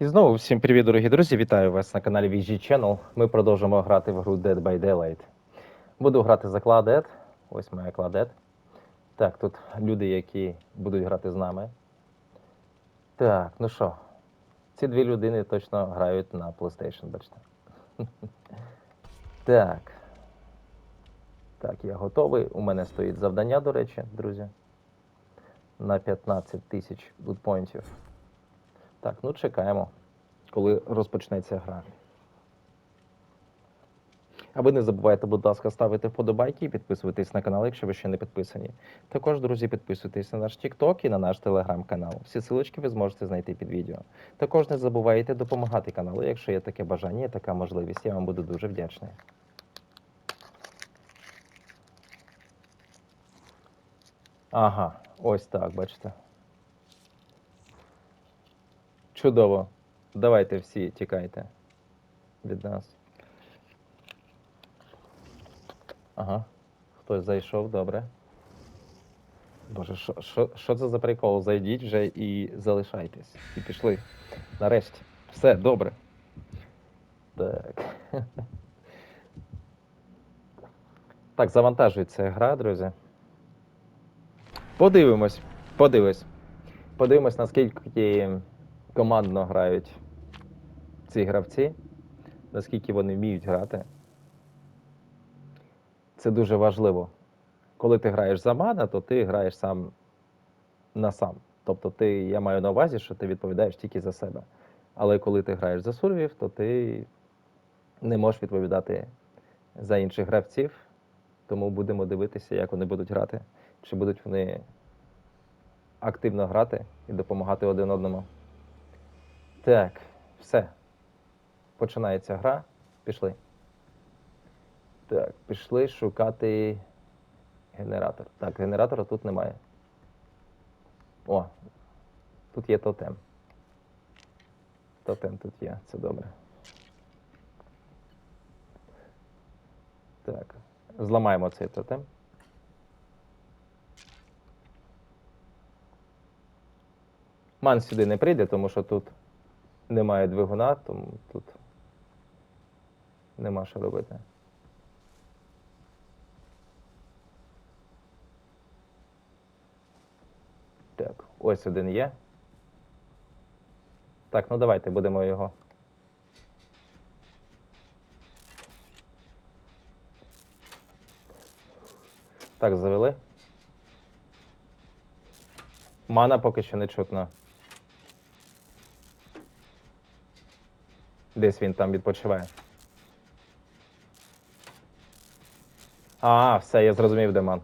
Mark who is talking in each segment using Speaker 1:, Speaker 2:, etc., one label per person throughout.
Speaker 1: І знову всім привіт, дорогі друзі! Вітаю вас на каналі VG Channel. Ми продовжимо грати в гру Dead by Daylight. Буду грати за Кладет. Ось моя Кладет. Так, тут люди, які будуть грати з нами. Так, ну що, ці дві людини точно грають на PlayStation, бачите. Так. Так, я готовий. У мене стоїть завдання, до речі, друзі. На 15 тисяч лутпоінтів. Так, ну чекаємо, коли розпочнеться гра. А ви не забувайте, будь ласка, ставити вподобайки і підписуватись на канал, якщо ви ще не підписані. Також, друзі, підписуйтесь на наш TikTok і на наш телеграм-канал. Всі силочки ви зможете знайти під відео. Також не забувайте допомагати каналу, якщо є таке бажання, і така можливість. Я вам буду дуже вдячний. Ага, ось так, бачите. Чудово. Давайте всі тікайте від нас. Ага. Хтось зайшов, добре. Боже, що, це за прикол? Зайдіть вже і залишайтесь. І пішли. Нарешті. Все, добре. Так. Так, завантажується гра, друзі. Подивимось. Подивимось. Подивимось, наскільки командно грають ці гравці, наскільки вони вміють грати. Це дуже важливо. Коли ти граєш за мана, то ти граєш сам на сам. Тобто ти, я маю на увазі, що ти відповідаєш тільки за себе. Але коли ти граєш за сурвів, то ти не можеш відповідати за інших гравців. Тому будемо дивитися, як вони будуть грати. Чи будуть вони активно грати і допомагати один одному. Так, все. Починається гра. Пішли. Так, пішли шукати генератор. Так, генератора тут немає. О, тут є тотем. Тотем тут є, це добре. Так, зламаємо цей тотем. Ман сюди не прийде, тому що тут немає двигуна, тому тут нема що робити. Так, ось один є. Так, ну давайте будемо його. Так, завели. Мана поки що не чутно. Десь він там відпочиває. А, все, я зрозумів, де ман.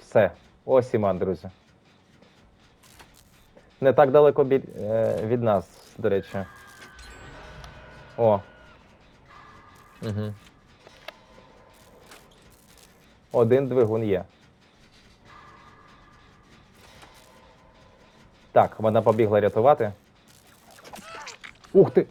Speaker 1: Все. Ось і ман, друзі. Не так далеко бі... е, від нас, до речі. О. Угу. Один двигун є. Так, вона побігла рятувати. Ух ти!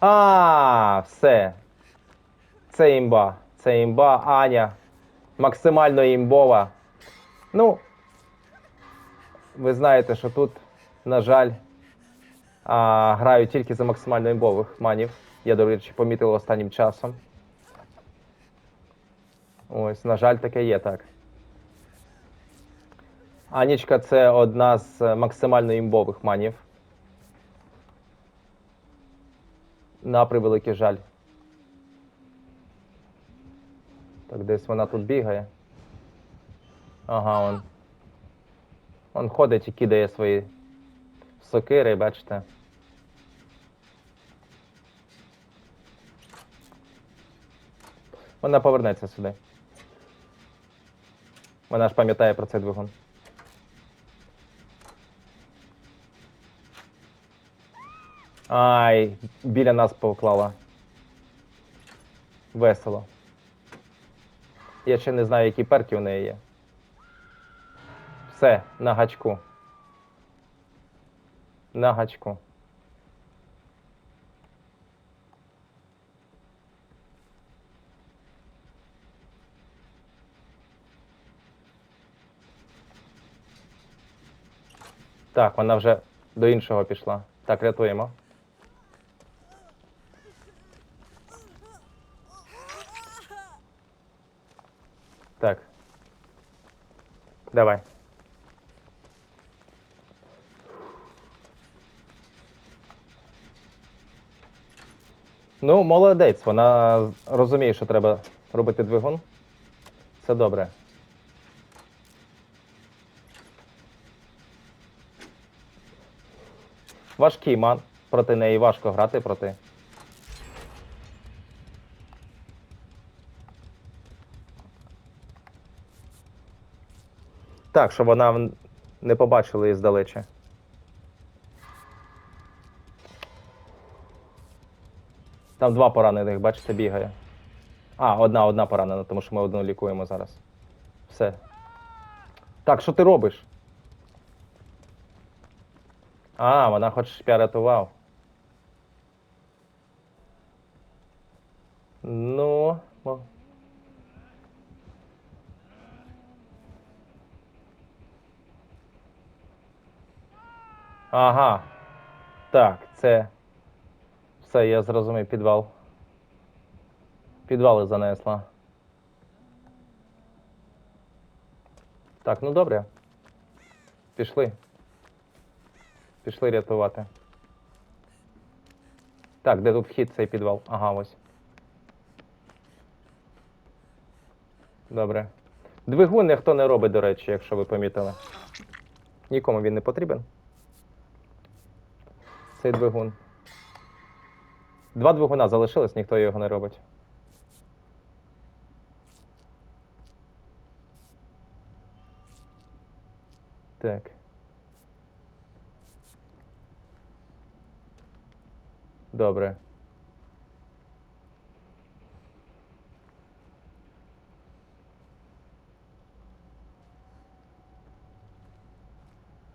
Speaker 1: А, все. Це імба. Це імба, Аня. Максимально імбова. Ну, ви знаєте, що тут, на жаль, а, грають тільки за максимально імбових манів. Я, до речі, помітив останнім часом. Ось, на жаль, таке є так. Анічка це одна з максимально імбових манів. На превеликий жаль. Так, десь вона тут бігає. Ага, он. Он ходить і кидає свої сокири, бачите. Вона повернеться сюди. Вона ж пам'ятає про цей двигун. Ай, біля нас поклала. Весело. Я ще не знаю, які перки у неї є. Все, на гачку. На гачку. Так, вона вже до іншого пішла. Так, рятуємо. Так. Давай. Ну, молодець, вона розуміє, що треба робити двигун. Це добре. Важкий ман. Проти неї важко грати проти. Так, щоб вона не побачила її здалече. Там два поранених, бачите, бігає. А, одна, одна поранена, тому що ми одну лікуємо зараз. Все. Так, що ти робиш? А, вона хоч рятував. Ну. мо- Ага. Так, це. Все, я зрозумів, підвал. Підвали занесла. Так, ну добре. Пішли. Пішли рятувати. Так, де тут вхід цей підвал? Ага, ось. Добре. Двигун ніхто не робить, до речі, якщо ви помітили. Нікому він не потрібен. Цей двигун. Два двигуна залишилось, ніхто його не робить. Так. Добре.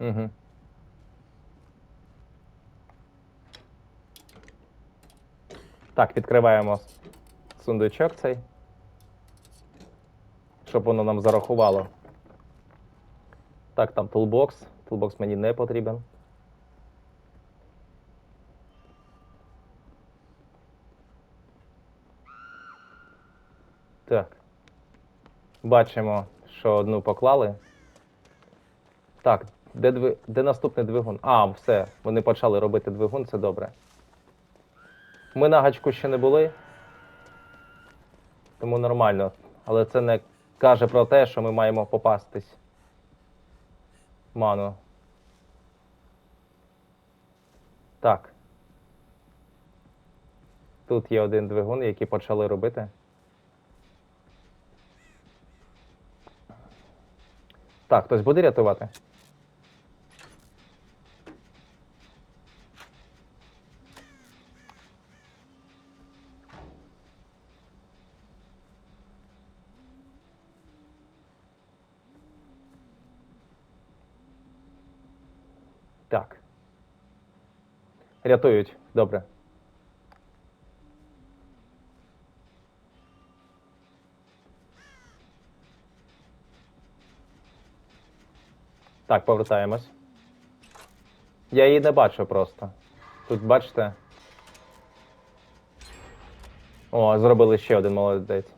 Speaker 1: Угу. Так, відкриваємо сундучок цей. Щоб воно нам зарахувало. Так, там тулбокс. Тулбокс мені не потрібен. Так. Бачимо, що одну поклали. Так, де, дви... де наступний двигун? А, все, вони почали робити двигун, це добре. Ми на гачку ще не були. Тому нормально. Але це не каже про те, що ми маємо попастись. Ману. Так. Тут є один двигун, який почали робити. Так, хтось буде рятувати? Так. Рятують. Добре. Так, повертаємось. Я її не бачу просто. Тут бачите. О, зробили ще один молодець.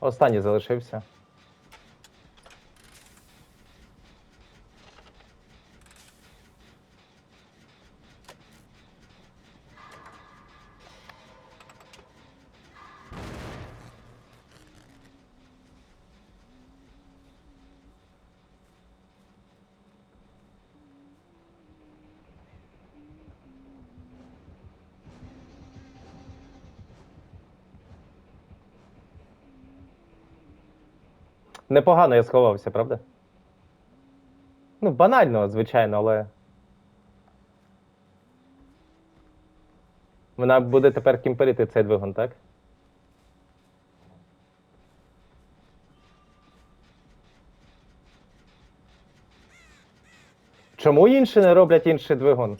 Speaker 1: Останній залишився. Непогано я сховався, правда? Ну, банально, звичайно, але. Вона буде тепер кімперити цей двигун, так? Чому інші не роблять інший двигун?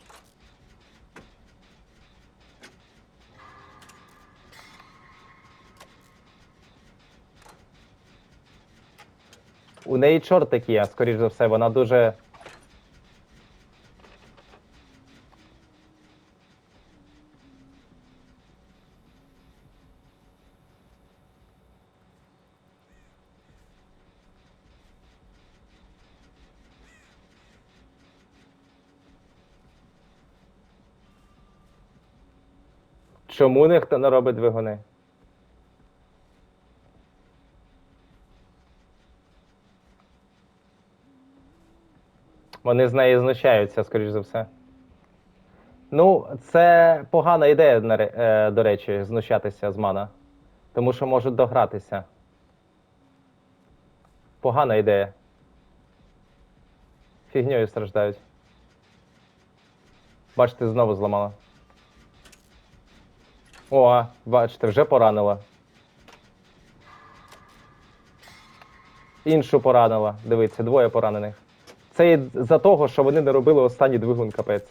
Speaker 1: У неї чортик є, скоріш за все, вона дуже. Чому ніхто не робить двигуни? Вони з неї знущаються, скоріш за все. Ну, це погана ідея, е, до речі, знущатися з мана. Тому що можуть догратися. Погана ідея. Фігньою страждають. Бачите, знову зламала. О, бачите, вже поранила. Іншу поранила. Дивіться, двоє поранених. Це за того, що вони не робили останній двигун капець.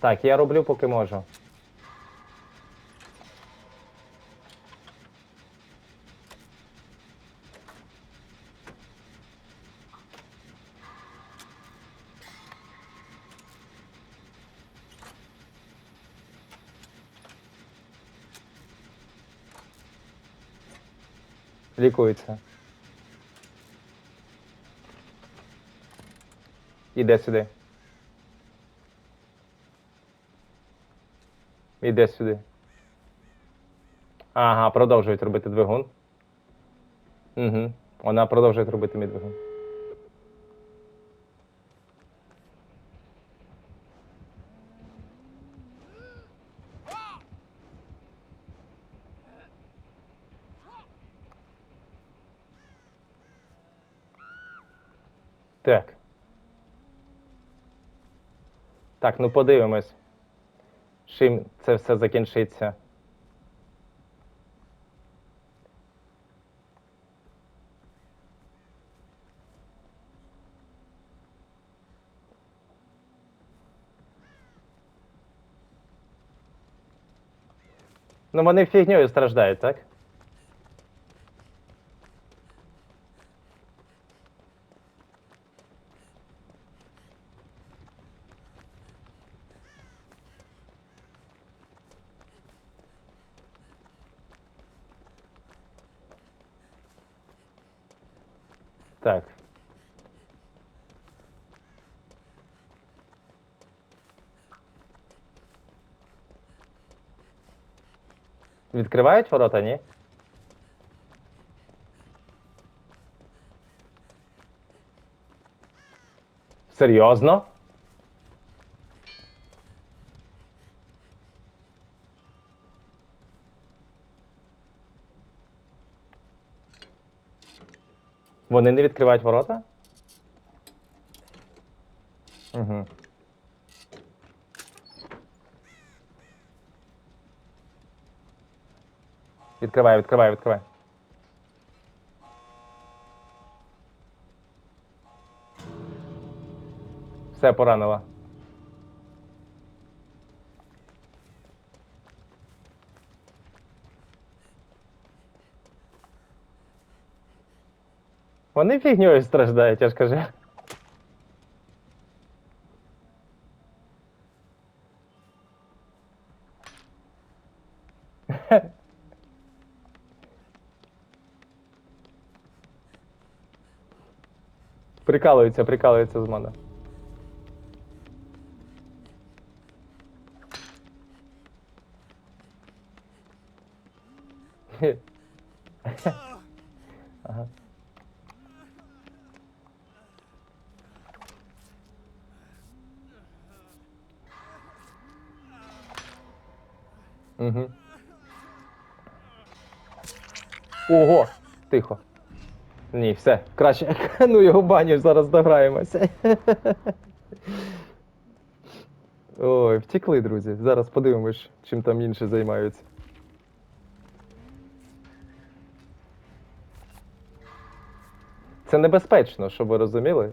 Speaker 1: Так, я роблю, поки можу. Лікується. Іде сюди. Іде сюди. Ага, продовжують робити двигун. Угу. Вона продовжує робити мій двигун. Так. Так, ну подивимось. Чим це все закінчиться. Ну, вони фігньою страждають, так? Відкривають ворота, ні? Серйозно? Вони не відкривають ворота? Угу. Відкривай, відкривай, відкривай. Все поранила. Вони фігньою страждають, я ж кажу. Прикалуються, прикалуються з мене. Угу. Ого! Тихо. Ні, все, краще. Ну його баню зараз дограємося. Ой, втекли, друзі. Зараз подивимось, чим там інші займаються. Це небезпечно, щоб ви розуміли.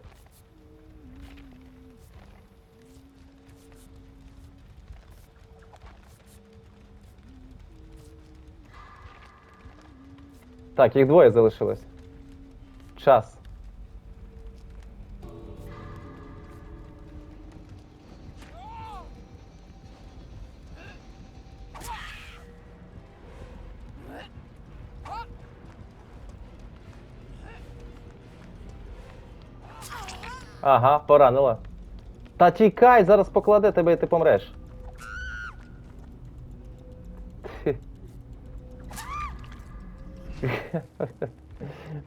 Speaker 1: Так, їх двоє залишилось. Час. Ага, поранила. Та тікай, зараз покладе тебе і ти помреш.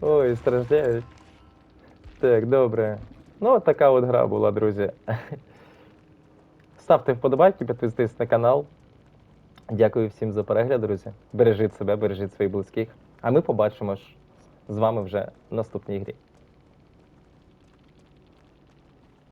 Speaker 1: Ой, страждають. Так, добре. Ну, от така от гра була, друзі. Ставте вподобайки, підписуйтесь на канал. Дякую всім за перегляд, друзі. Бережіть себе, бережіть своїх близьких. А ми побачимось з вами вже в наступній грі.